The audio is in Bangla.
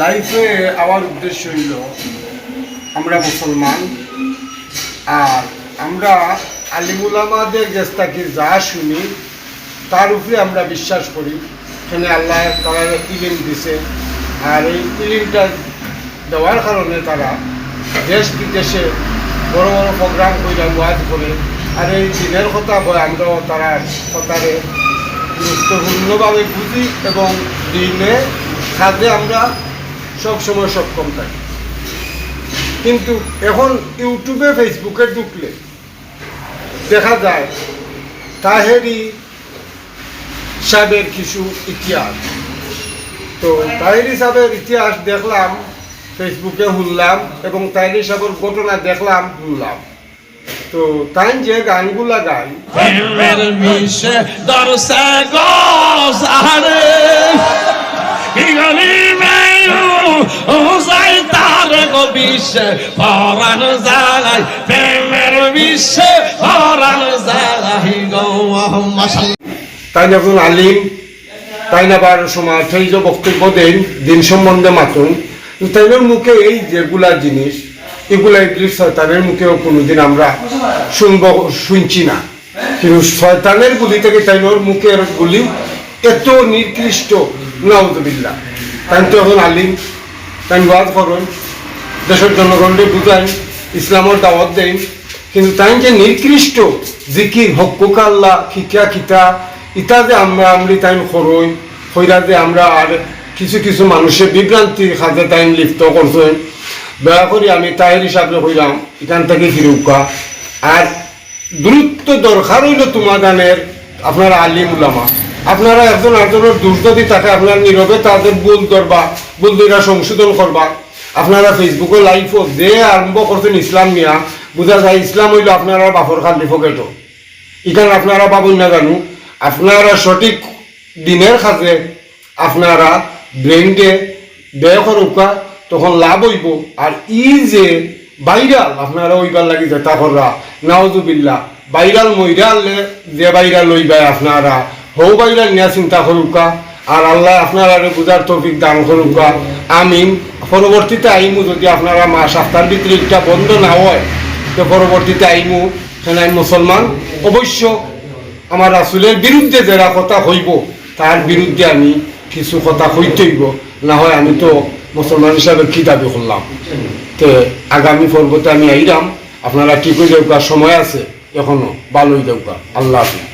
লাইফে আমার উদ্দেশ্য হইল, আমরা মুসলমান, আর আমরা আলিমুলামাদের কাছ যা শুনি, তার উপরে আমরা বিশ্বাস করি। এখানে আল্লাহ তারা ইলিম দিছে আর এই ইলিমটা দেওয়ার কারণে তারা দেশ বিদেশে বড় বড় প্রোগ্রাম করে ওয়াজ করে আর এই দিনের কথা বয় আমরাও তারা কথারে গুরুত্বপূর্ণভাবে বুঝি এবং দিনে কাজে আমরা সবসময় সক্ষম থাকি। কিন্তু এখন ইউটিউবে, ফেসবুকে ঢুকলে দেখা যায় তাহেরি সাহেবের কিছু ইতিহাস। তো তাহেরি সাহেবের ইতিহাস দেখলাম, ফেসবুকে শুনলাম এবং তাহেরি সাহেবের ঘটনা দেখলাম শুনলাম তো তাই যে গানগুলা বিশ্বে পরাণ প্রেমের বিশ্বে পরাণ জাগাই তাই যখন আলিম তাই না বার যে বক্তব্য দেন দিন সম্বন্ধে মাতুন তাইনের মুখে এই যেগুলা জিনিস এগুলা শয়তানের মুখেও কোনোদিন আমরা শুনব, শুনছি না। কিন্তু শয়তানের গুলি থেকে তাইনোর মুখের গুলি এত নিকৃষ্ট। নাউজবিল্লা তাই তো এখন আলিম, তাই ওয়াজ করুন, দেশের জনগণকে বুঝান ইসলামের দাওয়াত দেন কিন্তু তাই যে নিকৃষ্ট জিকির, হকুক আল্লাহ খিকা খিতা ইটা যে আমরা আমরি তাই করই হইরা যে আমরা আর কিছু কিছু মানুষের বিভ্রান্তির খাতে তাই লিপ্ত করছেন দয়া করি আমি তাইর হিসাবে হইলাম, এখান থেকে ফিরুকা আর গুরুত্ব দরকার হইল তোমাদানের, আপনারা আলিম উলামা। আপনারা একজন আরেকজনের দোষ যদি থাকে আপনার নীরবে তাদের ভুল ধরবা ভুল ধরা সংশোধন করবা। আপনারা ফেসবুকে লাইভও যে আরম্ভ করছেন ইসলাম নিয়া বোঝা যায় ইসলাম হইল আপনারা বাফর খালি ফকেটো এখানে আপনারা পাবেন না জানো, আপনারা সঠিক দিনের কাজে আপনারা ব্রেন্ডে ব্যয় করুকা তখন লাভ হইব। আর ই যে ভাইরাল, আপনারা ওইবার লাগি যেটা কররা নাওজুবিল্লা ভাইরাল মইরালে যে ভাইরাল লইবাই আপনারা হৌ ভাইরাল নিয়ে চিন্তা করুকা আর আল্লাহ আপনারা বুঝার তৌফিক দান করুকা আমিন। পরবর্তীতে আইমু, যদি আপনারা মা সপ্তাহের ভিতরে এটা বন্ধ না হয়, তো পরবর্তীতে আইমু আমি মুসলমান? অবশ্য আমার রাসুলের বিরুদ্ধে যারা কথা হইব, তার বিরুদ্ধে আমি কিছু কথা হইতে হইব। না হয় আমি তো মুসলমান হিসাবে কি দাবি করলাম? তো আগামী পর্বতে আমি আইরাম আপনারা কি করে দেউকা সময় আছে? এখনও ভালোই দেউকা আল্লাহ হাফিজ।